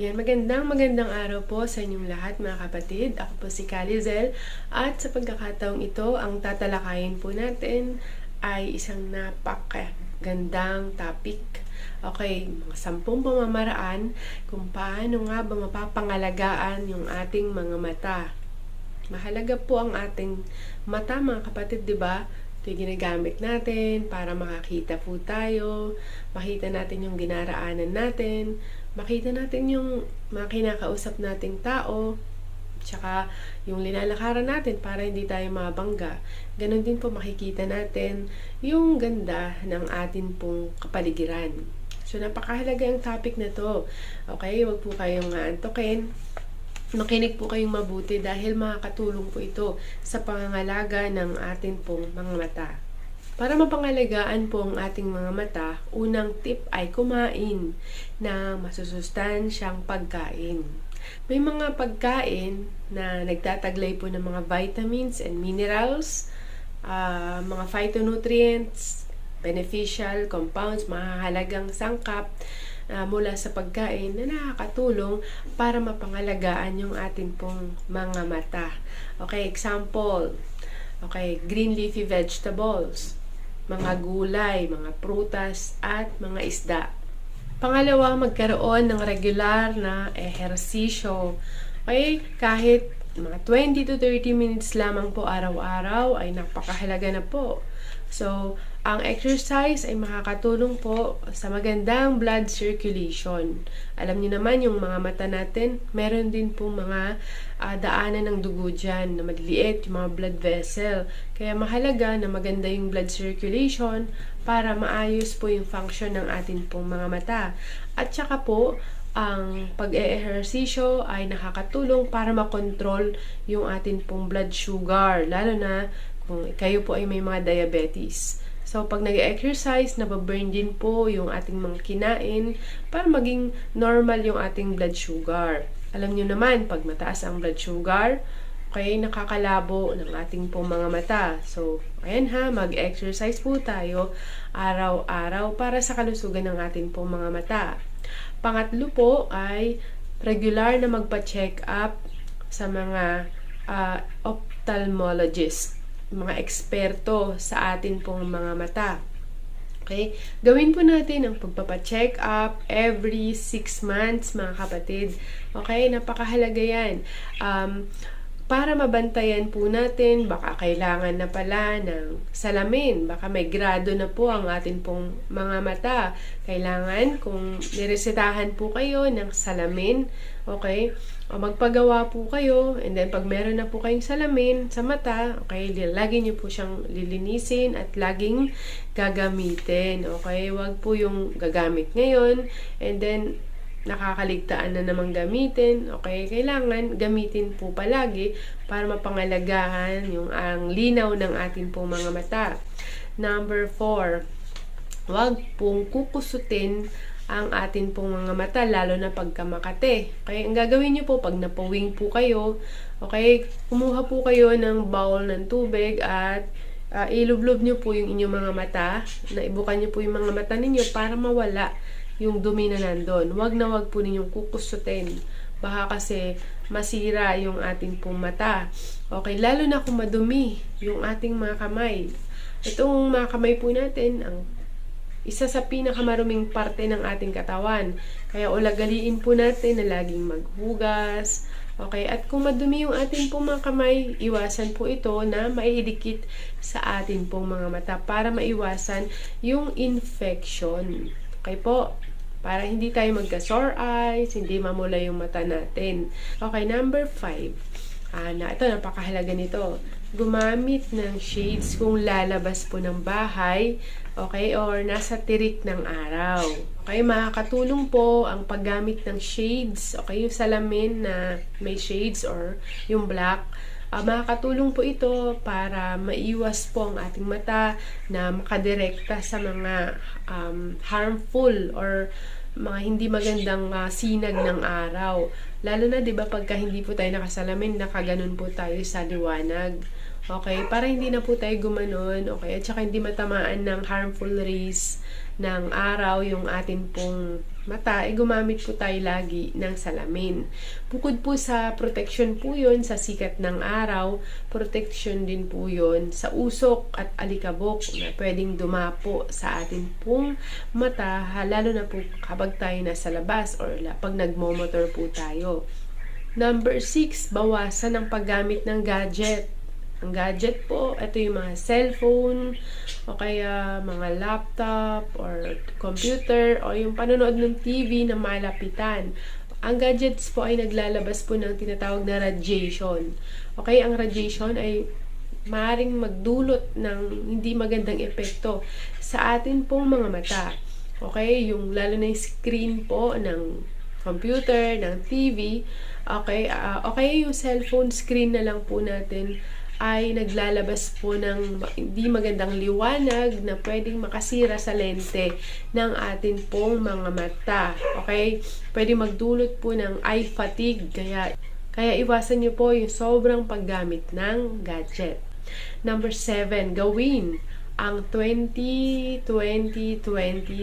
Yan, magandang magandang araw po sa inyong lahat mga kapatid. Ako po si Calizel at sa pagkakataong ito, ang tatalakayin po natin ay isang napakagandang topic. Okay, mga sampung pamamaraan kung paano nga ba mapapangalagaan yung ating mga mata. Mahalaga po ang ating mata mga kapatid, di ba? Ito yung ginagamit natin para makakita po tayo, makita natin yung ginaraanan natin, makita natin yung mga kinakausap nating tao, tsaka yung linalakaran natin para hindi tayo mabangga. Ganon din po makikita natin yung ganda ng atin pong kapaligiran. So, napakahalaga ang topic na to. Okay, wag po kayong antokin. Makinig po kayong mabuti dahil makakatulong po ito sa pangangalaga ng atin pong mga mata. Para mapangalagaan po ang ating mga mata, unang tip ay kumain ng masusustansyang pagkain. May mga pagkain na nagtataglay po ng mga vitamins and minerals, uh, mga phytonutrients, beneficial compounds, mahalagang sangkap uh, mula sa pagkain na nakakatulong para mapangalagaan yung ating pong mga mata. Okay, example, okay, green leafy vegetables, mga gulay, mga prutas, at mga isda. Pangalawa, magkaroon ng regular na ehersisyo. Okay, kahit mga 20 to 30 minutes lamang po araw-araw ay napakahalaga na po. So, ang exercise ay makakatulong po sa magandang blood circulation. Alam niyo naman yung mga mata natin, meron din po mga uh, daanan ng dugo dyan na maliliit, yung mga blood vessel. Kaya mahalaga na maganda yung blood circulation para maayos po yung function ng atin pong mga mata. At saka po, ang pag-eehersisyo ay nakakatulong para makontrol yung atin pong blood sugar, lalo na kung kayo po ay may mga diabetes. So, pag nag-exercise, nababurn din po yung ating mga kinain para maging normal yung ating blood sugar. Alam nyo naman, pag mataas ang blood sugar, okay, nakakalabo ng ating po mga mata. So, ayan ha, mag-exercise po tayo araw-araw para sa kalusugan ng ating po mga mata. Pangatlo po ay regular na magpa-check up sa mga uh, ophthalmologist mga eksperto sa atin pong mga mata. Okay? Gawin po natin ang pagpapacheck up every 6 months, mga kapatid. Okay? Napakahalaga yan. Um, para mabantayan po natin, baka kailangan na pala ng salamin. Baka may grado na po ang atin pong mga mata. Kailangan, kung niresetahan po kayo ng salamin, okay, magpagawa po kayo, and then pag meron na po kayong salamin sa mata, okay, lagi nyo po siyang lilinisin at laging gagamitin. Okay, wag po yung gagamit ngayon, and then nakakaligtaan na namang gamitin. Okay, kailangan gamitin po palagi para mapangalagahan yung ang linaw ng ating pong mga mata. Number 4, wag pong kukusutin ang atin pong mga mata, lalo na pagka makate. Okay, ang gagawin nyo po, pag napawing po kayo, okay, kumuha po kayo ng bowl ng tubig at uh, ilublob nyo po yung inyong mga mata, na ibukan nyo po yung mga mata ninyo para mawala yung dumi na nandun. Huwag na wag po ninyong kukusutin. Baka kasi masira yung ating pong mata. Okay, lalo na kung madumi yung ating mga kamay. Itong mga kamay po natin, ang isa sa pinakamaruming parte ng ating katawan. Kaya ulagaliin po natin na laging maghugas. Okay, at kung madumi yung ating pong mga kamay, iwasan po ito na maiidikit sa ating pong mga mata para maiwasan yung infection. Okay po? Para hindi tayo magka-sore eyes, hindi mamula yung mata natin. Okay, number 5. Ah, na, ito, napakahalaga nito gumamit ng shades kung lalabas po ng bahay, okay, or nasa tirik ng araw. Okay, makakatulong po ang paggamit ng shades, okay, yung salamin na may shades or yung black, uh, makakatulong po ito para maiwas po ang ating mata na makadirekta sa mga um, harmful or mga hindi magandang uh, sinag ng araw. Lalo na 'di ba pagka hindi po tayo nakasalamin, nakaganon po tayo sa liwanag. Okay, para hindi na po tayo gumanon, okay, at saka hindi matamaan ng harmful rays ng araw yung atin pong mata, eh gumamit po tayo lagi ng salamin. Bukod po sa protection po yun sa sikat ng araw, protection din po yun sa usok at alikabok na pwedeng dumapo sa atin pong mata, lalo na po kapag tayo nasa labas or pag nagmomotor po tayo. Number 6, bawasan ang paggamit ng gadget ang gadget po, ito yung mga cellphone, o kaya mga laptop, or computer, o yung panonood ng TV na malapitan. Ang gadgets po ay naglalabas po ng tinatawag na radiation. Okay, ang radiation ay maaaring magdulot ng hindi magandang epekto sa atin pong mga mata. Okay, yung lalo na yung screen po ng computer, ng TV, okay, uh, okay yung cellphone screen na lang po natin ay naglalabas po ng hindi magandang liwanag na pwedeng makasira sa lente ng atin pong mga mata. Okay? Pwede magdulot po ng eye fatigue. Kaya, kaya iwasan niyo po yung sobrang paggamit ng gadget. Number 7, gawin ang 20-20-20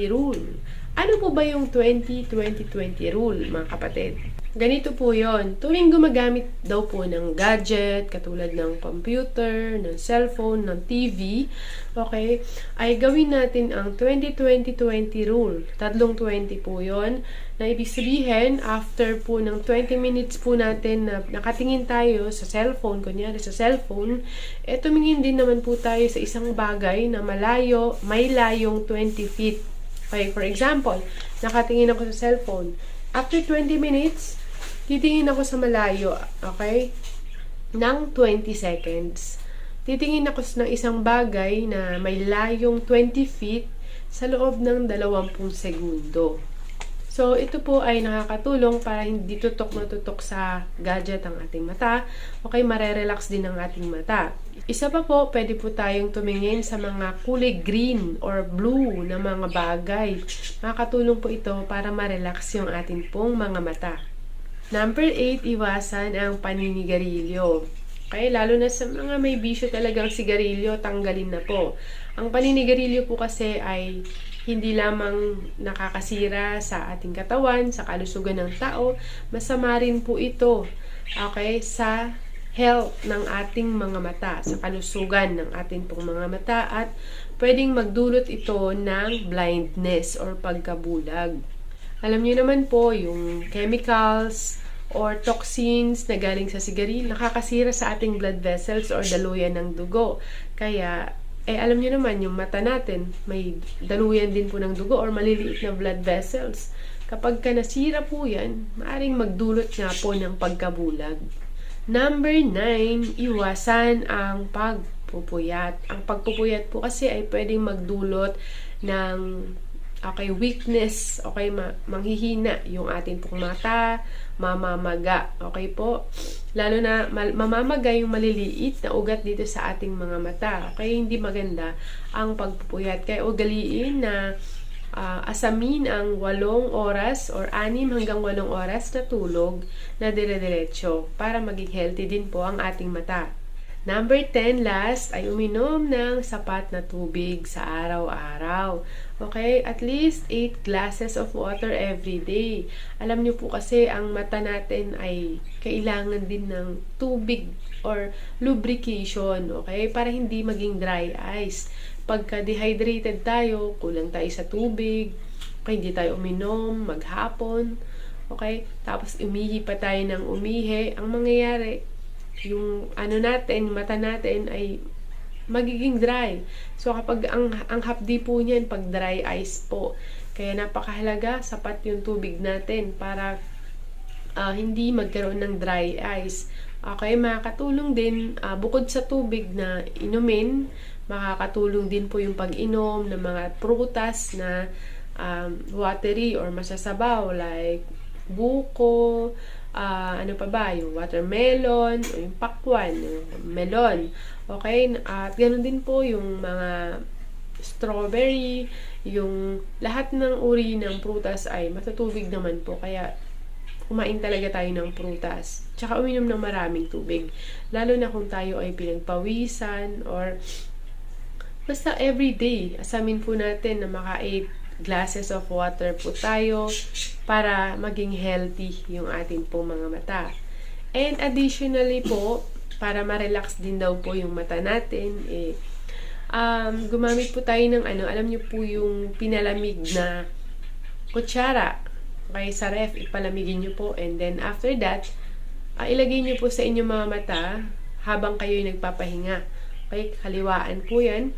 rule. Ano po ba yung 20-20-20 rule, mga kapatid? Ganito po yon. Tuwing gumagamit daw po ng gadget, katulad ng computer, ng cellphone, ng TV, okay, ay gawin natin ang 20-20-20 rule. Tatlong 20 po yon na ibig sabihin, after po ng 20 minutes po natin na nakatingin tayo sa cellphone, kunyari sa cellphone, eh tumingin din naman po tayo sa isang bagay na malayo, may layong 20 feet. Okay, for example, nakatingin ako sa cellphone. After 20 minutes, titingin ako sa malayo, okay? Nang 20 seconds. Titingin ako ng isang bagay na may layong 20 feet sa loob ng 20 segundo. So, ito po ay nakakatulong para hindi tutok na tutok sa gadget ang ating mata. Okay, marerelax din ang ating mata. Isa pa po, pwede po tayong tumingin sa mga kulay green or blue na mga bagay. Makakatulong po ito para marelax yung ating pong mga mata. Number 8, iwasan ang paninigarilyo. Okay, lalo na sa mga may bisyo talagang sigarilyo, tanggalin na po. Ang paninigarilyo po kasi ay hindi lamang nakakasira sa ating katawan, sa kalusugan ng tao, masama rin po ito okay, sa health ng ating mga mata, sa kalusugan ng ating pong mga mata at pwedeng magdulot ito ng blindness or pagkabulag. Alam niyo naman po, yung chemicals or toxins na galing sa sigarilyo nakakasira sa ating blood vessels or daluyan ng dugo. Kaya, eh alam niyo naman, yung mata natin, may daluyan din po ng dugo or maliliit na blood vessels. Kapag ka nasira po yan, maaring magdulot nga po ng pagkabulag. Number 9, iwasan ang pagpupuyat. Ang pagpupuyat po kasi ay pwedeng magdulot ng okay, weakness, okay, ma- manghihina yung ating pong mata, mamamaga, okay po? Lalo na mamamaga yung maliliit na ugat dito sa ating mga mata, okay? Hindi maganda ang pagpupuyat. Kaya ugaliin na uh, asamin ang walong oras or anim hanggang walong oras na tulog na dire-diretso para maging healthy din po ang ating mata. Number 10, last, ay uminom ng sapat na tubig sa araw-araw. Okay? At least 8 glasses of water every day. Alam niyo po kasi ang mata natin ay kailangan din ng tubig or lubrication. Okay? Para hindi maging dry eyes. Pagka dehydrated tayo, kulang tayo sa tubig, okay, hindi tayo uminom, maghapon, okay? Tapos umihi pa tayo ng umihi. Ang mangyayari, yung ano natin, mata natin ay magiging dry. So kapag ang ang hapdi po niyan pag dry eyes po. Kaya napakahalaga sapat yung tubig natin para uh, hindi magkaroon ng dry eyes. Okay, makakatulong din uh, bukod sa tubig na inumin, makakatulong din po yung pag-inom ng mga prutas na um, watery or masasabaw like buko, uh, ano pa ba, yung watermelon, o yung pakwan, yung melon. Okay? At ganoon din po yung mga strawberry, yung lahat ng uri ng prutas ay matutubig naman po. Kaya, kumain talaga tayo ng prutas. Tsaka uminom ng maraming tubig. Lalo na kung tayo ay pinagpawisan or basta everyday, asamin po natin na maka 8 glasses of water po tayo para maging healthy yung ating po mga mata. And additionally po, para ma-relax din daw po yung mata natin, eh, um, gumamit po tayo ng ano, alam niyo po yung pinalamig na kutsara. Okay, sa ref, ipalamigin niyo po. And then after that, ah, ilagay niyo po sa inyong mga mata habang kayo nagpapahinga. Okay, kaliwaan po yan.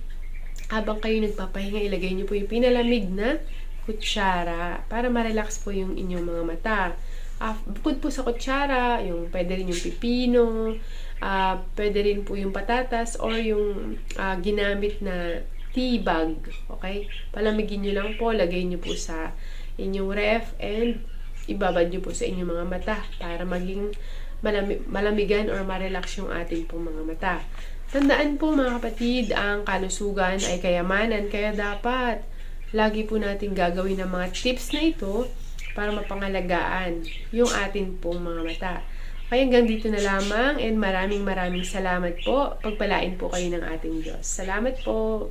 Habang kayo nagpapahinga, ilagay niyo po yung pinalamig na kutsara para ma-relax po yung inyong mga mata. Ah, bukod po sa kutsara, yung pwede rin yung pipino, ah, pwede rin po yung patatas or yung ah, ginamit na tea bag. Okay? Palamigin nyo lang po, lagay nyo po sa inyong ref and ibabad nyo po sa inyong mga mata para maging malami- malamigan or ma-relax yung ating pong mga mata. Tandaan po mga kapatid, ang kalusugan ay kayamanan, kaya dapat lagi po natin gagawin ang mga tips na ito para mapangalagaan yung atin pong mga mata. Kaya hanggang dito na lamang and maraming maraming salamat po. Pagpalain po kayo ng ating Diyos. Salamat po.